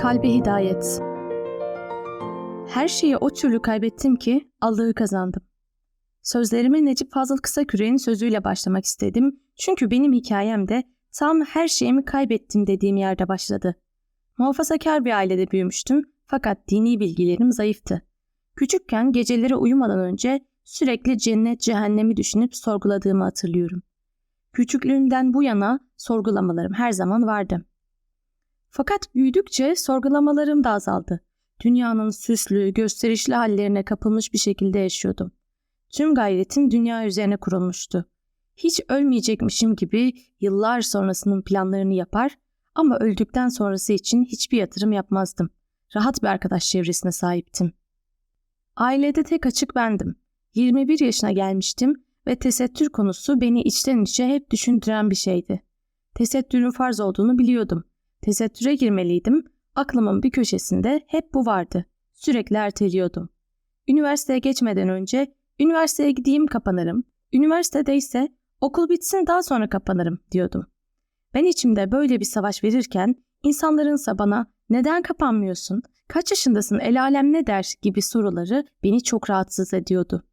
Kalbe hidayet. Her şeyi o türlü kaybettim ki Allah'ı kazandım. Sözlerime Necip Fazıl Kısaküre'nin sözüyle başlamak istedim. Çünkü benim hikayem de tam her şeyimi kaybettim dediğim yerde başladı. Muhafazakar bir ailede büyümüştüm fakat dini bilgilerim zayıftı. Küçükken geceleri uyumadan önce sürekli cennet cehennemi düşünüp sorguladığımı hatırlıyorum. Küçüklüğümden bu yana sorgulamalarım her zaman vardı. Fakat büyüdükçe sorgulamalarım da azaldı. Dünyanın süslü, gösterişli hallerine kapılmış bir şekilde yaşıyordum. Tüm gayretim dünya üzerine kurulmuştu. Hiç ölmeyecekmişim gibi yıllar sonrasının planlarını yapar ama öldükten sonrası için hiçbir yatırım yapmazdım. Rahat bir arkadaş çevresine sahiptim. Ailede tek açık bendim. 21 yaşına gelmiştim ve tesettür konusu beni içten içe hep düşündüren bir şeydi. Tesettürün farz olduğunu biliyordum. Tesettüre girmeliydim. Aklımın bir köşesinde hep bu vardı. Sürekli erteliyordum. Üniversiteye geçmeden önce üniversiteye gideyim kapanırım. Üniversitede ise okul bitsin daha sonra kapanırım diyordum. Ben içimde böyle bir savaş verirken insanlarınsa bana neden kapanmıyorsun, kaç yaşındasın, el alem ne der gibi soruları beni çok rahatsız ediyordu.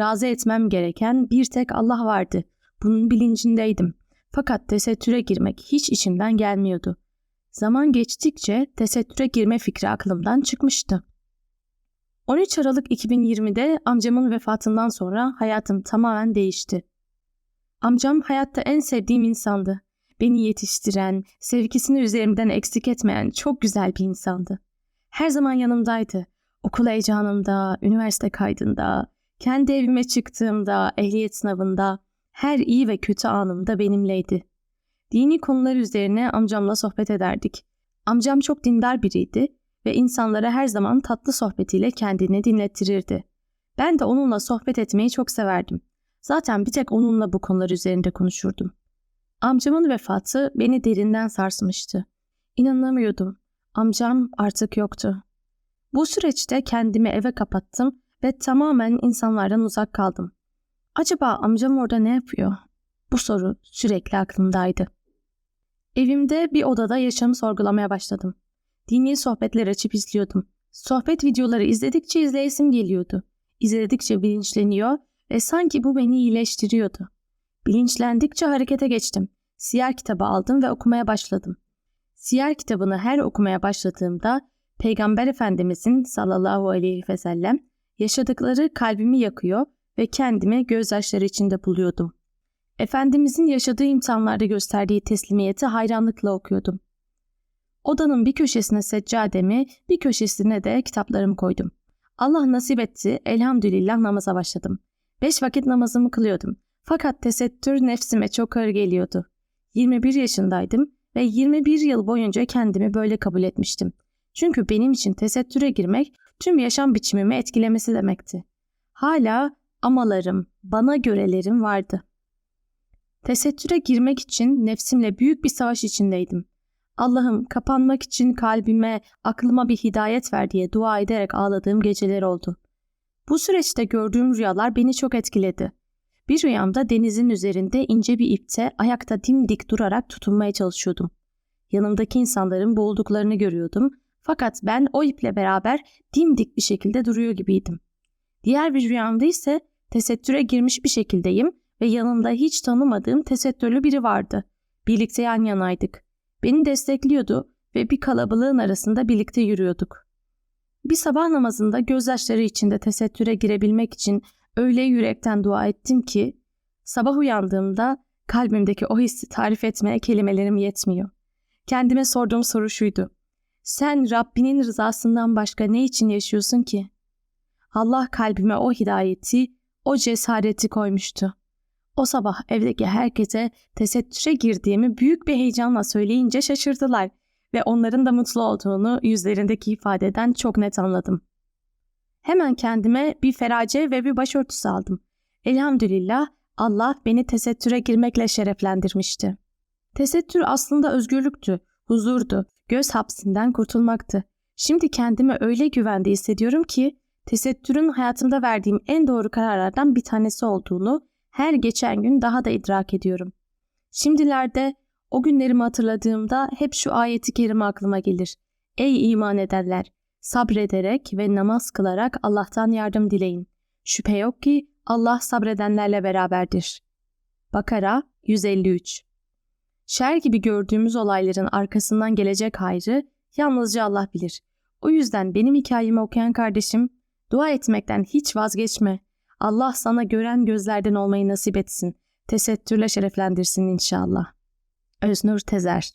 Razı etmem gereken bir tek Allah vardı. Bunun bilincindeydim. Fakat tesettüre girmek hiç içimden gelmiyordu. Zaman geçtikçe tesettüre girme fikri aklımdan çıkmıştı. 13 Aralık 2020'de amcamın vefatından sonra hayatım tamamen değişti. Amcam hayatta en sevdiğim insandı. Beni yetiştiren, sevgisini üzerimden eksik etmeyen çok güzel bir insandı. Her zaman yanımdaydı. Okul heyecanımda, üniversite kaydında, kendi evime çıktığımda, ehliyet sınavında, her iyi ve kötü anımda benimleydi. Dini konular üzerine amcamla sohbet ederdik. Amcam çok dindar biriydi ve insanlara her zaman tatlı sohbetiyle kendini dinlettirirdi. Ben de onunla sohbet etmeyi çok severdim. Zaten bir tek onunla bu konular üzerinde konuşurdum. Amcamın vefatı beni derinden sarsmıştı. İnanamıyordum. Amcam artık yoktu. Bu süreçte kendimi eve kapattım ve tamamen insanlardan uzak kaldım. Acaba amcam orada ne yapıyor? Bu soru sürekli aklımdaydı. Evimde bir odada yaşamı sorgulamaya başladım. Dini sohbetler açıp izliyordum. Sohbet videoları izledikçe izleyesim geliyordu. İzledikçe bilinçleniyor ve sanki bu beni iyileştiriyordu. Bilinçlendikçe harekete geçtim. Siyer kitabı aldım ve okumaya başladım. Siyer kitabını her okumaya başladığımda Peygamber Efendimizin sallallahu aleyhi ve sellem yaşadıkları kalbimi yakıyor ve kendimi gözyaşları içinde buluyordum. Efendimizin yaşadığı imtihanlarda gösterdiği teslimiyeti hayranlıkla okuyordum. Odanın bir köşesine seccademi, bir köşesine de kitaplarımı koydum. Allah nasip etti, elhamdülillah namaza başladım. Beş vakit namazımı kılıyordum. Fakat tesettür nefsime çok ağır geliyordu. 21 yaşındaydım ve 21 yıl boyunca kendimi böyle kabul etmiştim. Çünkü benim için tesettüre girmek tüm yaşam biçimimi etkilemesi demekti. Hala amalarım, bana görelerim vardı. Tesettüre girmek için nefsimle büyük bir savaş içindeydim. Allah'ım kapanmak için kalbime, aklıma bir hidayet ver diye dua ederek ağladığım geceler oldu. Bu süreçte gördüğüm rüyalar beni çok etkiledi. Bir rüyamda denizin üzerinde ince bir ipte ayakta dimdik durarak tutunmaya çalışıyordum. Yanımdaki insanların boğulduklarını görüyordum fakat ben o iple beraber dimdik bir şekilde duruyor gibiydim. Diğer bir rüyamda ise tesettüre girmiş bir şekildeyim ve yanımda hiç tanımadığım tesettürlü biri vardı. Birlikte yan yanaydık. Beni destekliyordu ve bir kalabalığın arasında birlikte yürüyorduk. Bir sabah namazında gözyaşları içinde tesettüre girebilmek için öyle yürekten dua ettim ki sabah uyandığımda kalbimdeki o hissi tarif etmeye kelimelerim yetmiyor. Kendime sorduğum soru şuydu. Sen Rabbinin rızasından başka ne için yaşıyorsun ki? Allah kalbime o hidayeti, o cesareti koymuştu. O sabah evdeki herkese tesettüre girdiğimi büyük bir heyecanla söyleyince şaşırdılar ve onların da mutlu olduğunu yüzlerindeki ifadeden çok net anladım. Hemen kendime bir ferace ve bir başörtüsü aldım. Elhamdülillah Allah beni tesettüre girmekle şereflendirmişti. Tesettür aslında özgürlüktü, huzurdu, göz hapsinden kurtulmaktı. Şimdi kendimi öyle güvende hissediyorum ki tesettürün hayatımda verdiğim en doğru kararlardan bir tanesi olduğunu her geçen gün daha da idrak ediyorum. Şimdilerde o günlerimi hatırladığımda hep şu ayeti kerime aklıma gelir. Ey iman edenler! Sabrederek ve namaz kılarak Allah'tan yardım dileyin. Şüphe yok ki Allah sabredenlerle beraberdir. Bakara 153 Şer gibi gördüğümüz olayların arkasından gelecek hayrı yalnızca Allah bilir. O yüzden benim hikayemi okuyan kardeşim, dua etmekten hiç vazgeçme. Allah sana gören gözlerden olmayı nasip etsin. Tesettürle şereflendirsin inşallah. Öznur Tezer